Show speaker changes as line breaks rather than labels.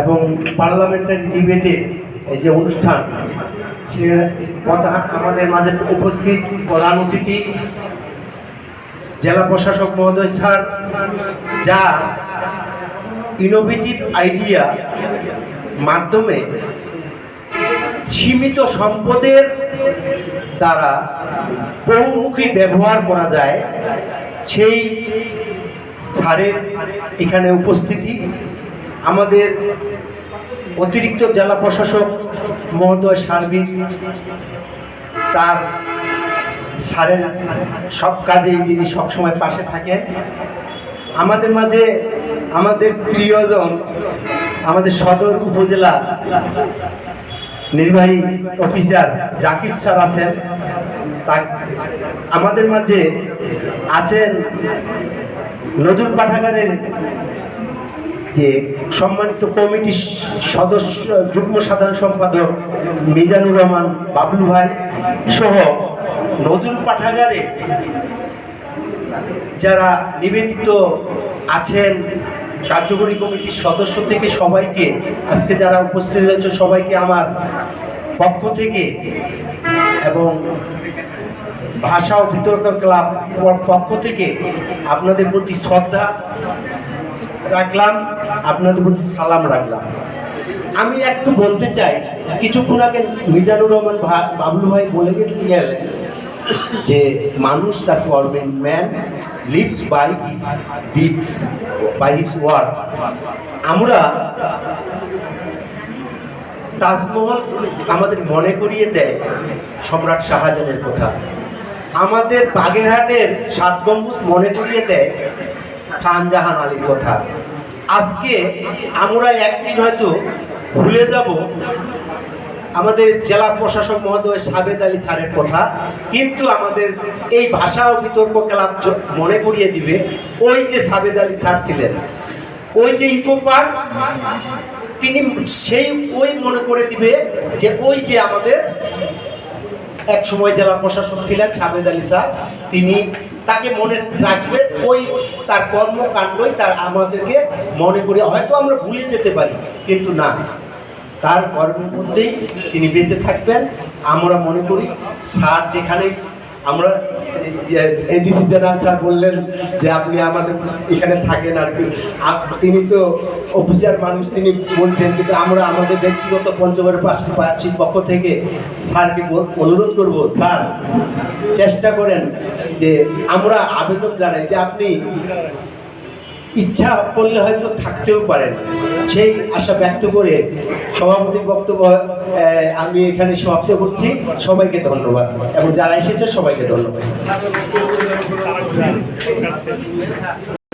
এবং পার্লামেন্টারি ডিবেটে এই যে অনুষ্ঠান, সে কথা আমাদের মাঝে উপস্থিত প্রধান অতিথি, জেলা প্রশাসক মহোদয় স্যার, যা ইনোভেটিভ আইডিয়া মাধ্যমে সীমিত সম্পদের দ্বারা বহুমুখী ব্যবহার করা যায়, সেই স্যারের এখানে উপস্থিতি। আমাদের অতিরিক্ত জেলা প্রশাসক মহোদয় সার্বিক তার স্যারের সব কাজেই যিনি সবসময় পাশে থাকেন, আমাদের মাঝে আমাদের প্রিয়জন, আমাদের সদর উপজেলা নির্বাহী অফিসার জাকির স্যার আছেন। আমাদের মাঝে আছেন নজরুল পাঠাগারের যে সম্মানিত কমিটির সদস্য, যুগ্ম সাধারণ সম্পাদক মিজানুর রহমান বাবলু ভাই সহ নজরুল পাঠাগারে যারা নিবেদিত আছেন কার্যকরী কমিটির সদস্য থেকে সবাইকে, আজকে যারা উপস্থিত হয়েছে সবাইকে আমার পক্ষ থেকে এবং ভাষা ও বিতর্ক ক্লাব পক্ষ থেকে আপনাদের প্রতি শ্রদ্ধা রাখলাম, আপনাদের প্রতি সালাম রাখলাম। আমি একটু বলতে চাই, কিছুক্ষণ আগে মিজানুর রহমান বাবলু ভাই বলে গেলেন যে মানুষ তার কর্মের man lives by deeds by his word আমরা তাজমহল আমাদের মনে করিয়ে দেয় সম্রাট শাহজাহানের কথা। আমাদের বাগেরহাটের সাত গম্বুজ মনে করিয়ে দেয় খানজাহান আলীর কথা। আজকে আমরা একদিন হয়তো ভুলে যাব আমাদের জেলা প্রশাসক মহোদয় সাবেদ আলী স্যারের কথা, কিন্তু আমাদের এই ভাষা ও বিতর্ক ক্লাব মনে করিয়ে দিবে ওই যে সাবেদ আলী স্যার ছিলেন। ওই যে ইকো পার্ক, তিনি সেই ওই মনে করে দিবে যে ওই যে আমাদের এক সময় জেলা প্রশাসক ছিলেন সাবেদ আলী স্যার, তিনি তাকে মনে রাখবে, ওই তার কর্মকাণ্ডই তার আমাদেরকে মনে করি, হয়তো আমরা ভুলে যেতে পারি, কিন্তু না। তার কর্মের মধ্যেই তিনি বেঁচে থাকবেন। আমরা মনে করি, সার যেখানে আমরা এডিসি জেনারেল স্যার বললেন যে আপনি আমাদের এখানে থাকেন আর কি। তিনি তো অফিসার মানুষ, তিনি বলছেন কিন্তু আমরা আমাদের ব্যক্তিগত পঞ্চগড়ের পাশাপাশির পক্ষ থেকে স্যারকে অনুরোধ করব, স্যার, চেষ্টা করেন যে আমরা আবেদন জানাই যে আপনি ইচ্ছা করলে হয়তো থাকতেও পারেন। সেই আশা ব্যক্ত করে সভাপতির বক্তব্য আমি এখানে সমাপ্ত করছি। সবাইকে ধন্যবাদ। এবং যারা এসেছে সবাইকে ধন্যবাদ।